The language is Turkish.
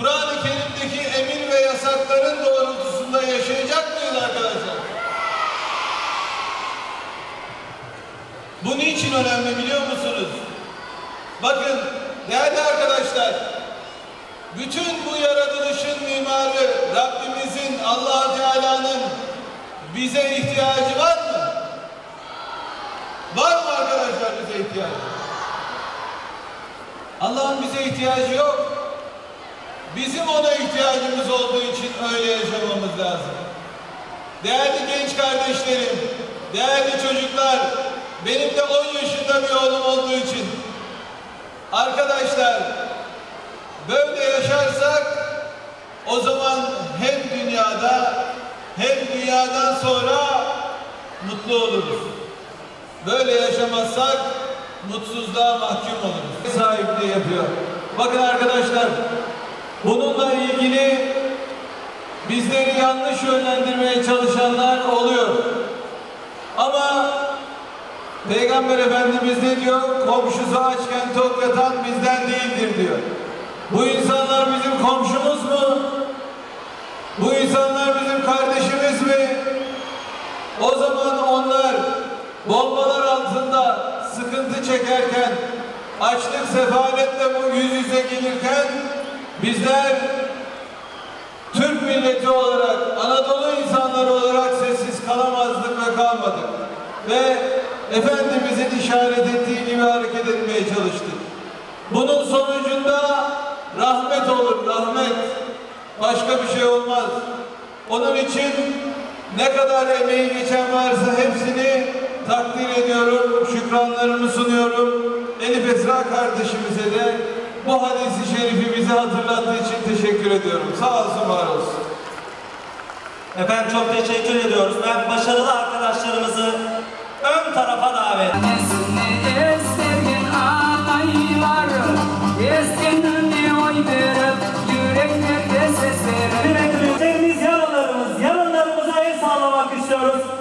Kur'an-ı Kerim'deki emir ve yasakların doğrultusunda yaşayacak mıyız arkadaşlar? Bu niçin önemli biliyor musunuz? Bakın değerli arkadaşlar, bütün bu yaratılışın mimarı Rabbimizin allah Teala'nın bize ihtiyacı var mı? Var mı arkadaşlar bize ihtiyacı? Allah'ın bize ihtiyacı yok. Bizim ona ihtiyacımız olduğu için öyle yaşamamız lazım. Değerli genç kardeşlerim, değerli çocuklar, benim de 10 yaşında bir oğlum olduğu için arkadaşlar böyle yaşarsak o zaman hem dünyada hem dünyadan sonra mutlu oluruz. Böyle yaşamazsak mutsuzluğa mahkum oluruz. Sahipliği yapıyor. Bakın arkadaşlar bununla ilgili bizleri yanlış yönlendirmeye çalışanlar oluyor. Ama Peygamber Efendimiz ne diyor? Komşusu açken tok yatan bizden değildir diyor. Bu insanlar bizim komşumuz mu? Bu insanlar bizim kardeşimiz mi? O zaman onlar bombalar altında sıkıntı çekerken, açlık sefaletle bu yüz yüze gelirken bizler Türk milleti olarak, Anadolu insanları olarak sessiz kalamazdık ve kalmadık. Ve Efendimizin işaret ettiği gibi hareket etmeye çalıştık. Bunun sonucunda rahmet olur, rahmet. Başka bir şey olmaz. Onun için ne kadar emeği geçen varsa hepsini takdir ediyorum, şükranlarımı sunuyorum. Elif Esra kardeşimize de bu hadisi şerifi bize hatırlattığı için teşekkür ediyorum. Sağ olsun, var olsun. Efendim çok teşekkür ediyoruz. Ben başarılı arkadaşlarımızı ön tarafa davet Yüreklerimiz, yaralarımız, yaralarımıza el sağlamak istiyoruz.